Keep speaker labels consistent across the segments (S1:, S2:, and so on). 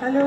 S1: hello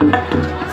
S2: Música